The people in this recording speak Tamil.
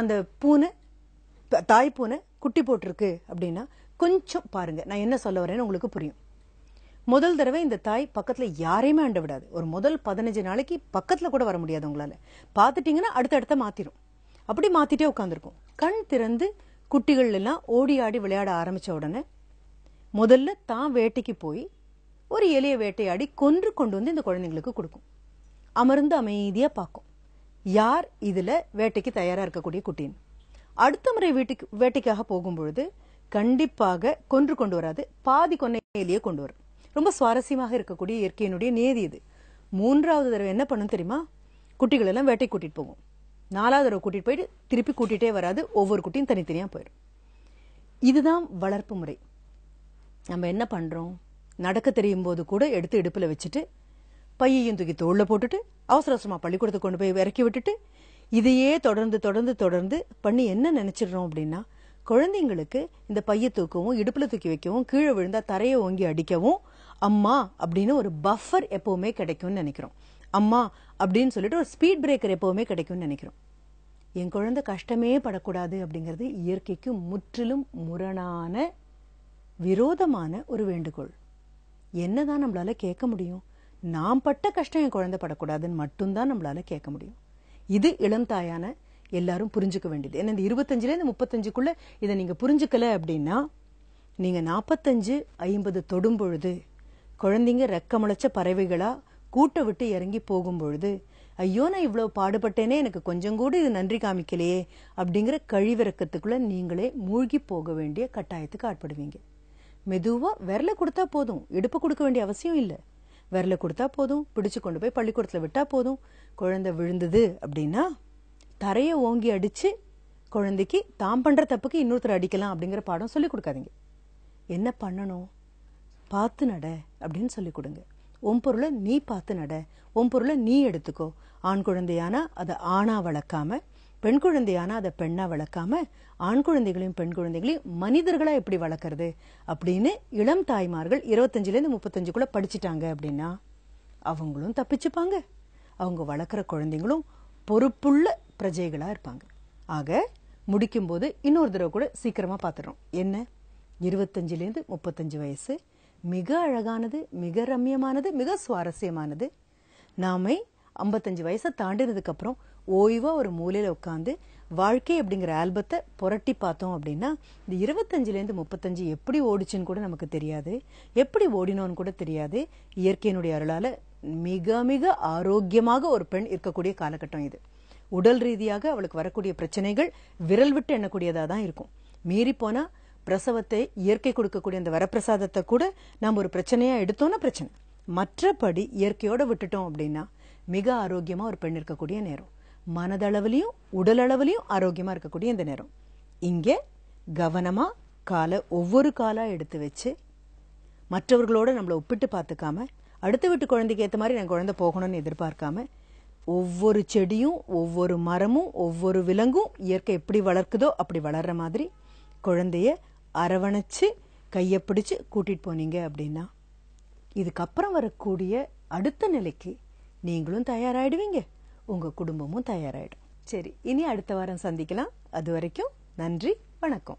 அந்த பூனை தாய் பூனை குட்டி போட்டிருக்கு அப்படின்னா கொஞ்சம் பாருங்க. நான் என்ன சொல்ல வரேன்னு உங்களுக்கு புரியும். முதல் தடவை இந்த தாய் பக்கத்துல யாரையுமே அண்ட விடாது. ஒரு முதல் பதினஞ்சு நாளைக்கு பக்கத்துல கூட வர முடியாது உங்களால. பார்த்துட்டீங்கன்னா அடுத்தடுத்த மாத்திரும். அப்படி மாத்திட்டே உட்காந்துருக்கும் கண் திறந்து குட்டிகள் எல்லாம் ஓடி ஆடி விளையாட ஆரம்பிச்ச உடனே முதல்ல தான் வேட்டைக்கு போய் ஒரு எளிய வேட்டையாடி கொன்று கொண்டு வந்து இந்த குழந்தைங்களுக்கு கொடுக்கும். அமர்ந்து அமைதியா பார்க்கும். யார் இதுல வேட்டைக்கு தயாரா இருக்கக்கூடிய குட்டின்னு அடுத்த முறை வீட்டுக்கு வேட்டைக்காக போகும்பொழுது கண்டிப்பாக கொன்று கொண்டு வராது. பாதி கொன்னையிலேயே கொண்டு வரும். ரொம்ப சுவாரஸ்யமாக இருக்கக்கூடிய இயற்கையினுடைய நேதி இது. மூன்றாவது தடவை என்ன பண்ணும் தெரியுமா? குட்டிகள் எல்லாம் வேட்டை கூட்டிட்டு போகும் நாலாவது தடவை கூட்டிட்டு போயிட்டு திருப்பி கூட்டிட்டே வராது. ஒவ்வொரு குட்டியும் தனித்தனியா போயிடும். இதுதான் வளர்ப்பு முறை. நம்ம என்ன பண்றோம்? நடக்க தெரியும் போது கூட எடுத்து இடுப்புல வச்சுட்டு பையையும் தூக்கி தோளில் போட்டுட்டு அவசர அவசரமாக பள்ளிக்கூடத்துக்கு கொண்டு போய் இறக்கி விட்டுட்டு இதையே தொடர்ந்து தொடர்ந்து தொடர்ந்து பண்ணி என்ன நினச்சிடுறோம் அப்படின்னா குழந்தைங்களுக்கு இந்த பையை தூக்கவும் இடுப்புல தூக்கி வைக்கவும் கீழே விழுந்தா தரையை ஓங்கி அடிக்கவும் அம்மா அப்படின்னு ஒரு பஃபர் எப்பவுமே கிடைக்கும்னு நினைக்கிறோம். அம்மா அப்படின்னு சொல்லிட்டு ஒரு ஸ்பீட் பிரேக்கர் எப்பவுமே கிடைக்கும்னு நினைக்கிறோம். என் குழந்தை கஷ்டமே படக்கூடாது அப்படிங்கிறது இயற்கைக்கு முற்றிலும் முரணான விரோதமான ஒரு வேண்டுகோள். என்னதான் நம்மளால கேட்க முடியும். நாம் பட்ட கஷ்டம் என் குழந்தை படக்கூடாதுன்னு மட்டும்தான் நம்மளால கேட்க முடியும். இது இளம் தாயான எல்லாரும் புரிஞ்சுக்க வேண்டியது. ஏன்னா இந்த இருபத்தஞ்சுலேருந்து முப்பத்தஞ்சுக்குள்ள இதை நீங்க புரிஞ்சுக்கல அப்படின்னா நீங்க நாற்பத்தஞ்சு ஐம்பது தொடும் பொழுது குழந்தைங்க ரெக்கமுளைச்ச பறவைகளா கூட்ட விட்டு இறங்கி போகும் பொழுது ஐயோ நான் இவ்வளவு பாடுபட்டேனே எனக்கு கொஞ்சம் கூட இது நன்றி காமிக்கலையே அப்படிங்கிற கழிவிறக்கத்துக்குள்ள நீங்களே மூழ்கி போக வேண்டிய கட்டாயத்துக்கு ஆட்படுவீங்க. மெதுவா விரல கொடுத்தா போதும். இடுப்பு கொடுக்க வேண்டிய அவசியம் இல்லை. விரல கொடுத்தா போதும் பிடிச்சு கொண்டு போய் பள்ளிக்கூடத்தில் விட்டா போதும். குழந்தை விழுந்தது அப்படின்னா தரையை ஓங்கி அடிச்சு குழந்தைக்கு தாம் பண்ற தப்புக்கு இன்னொருத்தர் அடிக்கலாம் அப்படிங்கிற பாடம் சொல்லி கொடுக்காதீங்க. என்ன பண்ணணும்? பார்த்து நட அப்படின்னு சொல்லி கொடுங்க. உன் பொருளை நீ பார்த்து நட. உன் பொருளை நீ எடுத்துக்கோ. ஆண் குழந்தையானா அதை ஆணா வளர்க்காம பெண் குழந்தையானா அதை பெண்ணா வளர்க்காம ஆண் குழந்தைகளையும் பெண் குழந்தைகளையும் மனிதர்களா எப்படி வளர்க்கறது அப்படின்னு இளம் தாய்மார்கள் இருபத்தஞ்சுல இருந்து முப்பத்தஞ்சுக்குள்ள படிச்சுட்டாங்க அப்படின்னா அவங்களும் தப்பிச்சுப்பாங்க. அவங்க வளர்க்குற குழந்தைங்களும் பொறுப்புள்ள பிரஜைகளா இருப்பாங்க. ஆக முடிக்கும்போது இன்னொரு தடவை கூட சீக்கிரமா பார்த்துடுறோம் என்ன? இருபத்தஞ்சுல இருந்து முப்பத்தஞ்சு வயசு மிக அழகானது மிக ரம்யமானது மிக சுவாரஸ்யமானது. நாமே ஐம்பத்தஞ்சு வயசை தாண்டினதுக்கு ஓய்வாக ஓய்வா ஒரு மூலையில உட்காந்து வாழ்க்கை அப்படிங்கிற ஆல்பத்தை புரட்டி பார்த்தோம் அப்படின்னா இந்த இருபத்தஞ்சிலேருந்து முப்பத்தஞ்சு எப்படி ஓடிச்சுன்னு கூட நமக்கு தெரியாது. எப்படி ஓடினோன்னு கூட தெரியாது. இயற்கையினுடைய அருளால மிக மிக ஆரோக்கியமாக ஒரு பெண் இருக்கக்கூடிய காலகட்டம் இது. உடல் ரீதியாக அவளுக்கு வரக்கூடிய பிரச்சனைகள் விரல் விட்டு எண்ணக்கூடியதா தான் இருக்கும். மீறி போனா பிரசவத்தை இயற்கை கொடுக்கக்கூடிய அந்த வரப்பிரசாதத்தை கூட நாம் ஒரு பிரச்சனையா எடுத்தோம்னா பிரச்சனை. மற்றபடி இயற்கையோட விட்டுட்டோம் அப்படின்னா மிக ஆரோக்கியமா ஒரு பெண் இருக்கக்கூடிய நேரம். மனதளவுலையும் உடலளவுலையும் ஆரோக்கியமாக ஆரோக்கியமா இருக்கக்கூடிய இந்த நேரம். இங்க கவனமா காலை ஒவ்வொரு காலா எடுத்து வச்சு மற்றவர்களோட நம்மளை ஒப்பிட்டு பார்த்துக்காம அடுத்த வீட்டு குழந்தைக்கு ஏற்ற மாதிரி நான் குழந்தை போகணும்னு எதிர்பார்க்காம ஒவ்வொரு செடியும் ஒவ்வொரு மரமும் ஒவ்வொரு விலங்கும் இயற்கை எப்படி வளர்க்குதோ அப்படி வளர்ற மாதிரி குழந்தைய அரவணைச்சு கையை பிடிச்சு கூட்டிட்டு போனீங்க அப்படின்னா இதுக்கப்புறம் வரக்கூடிய அடுத்த நிலைக்கு நீங்களும் தயாராகிடுவீங்க உங்க குடும்பமும் தயாராயிடும். சரி இனி அடுத்த வாரம் சந்திக்கலாம். அது வரைக்கும் நன்றி வணக்கம்.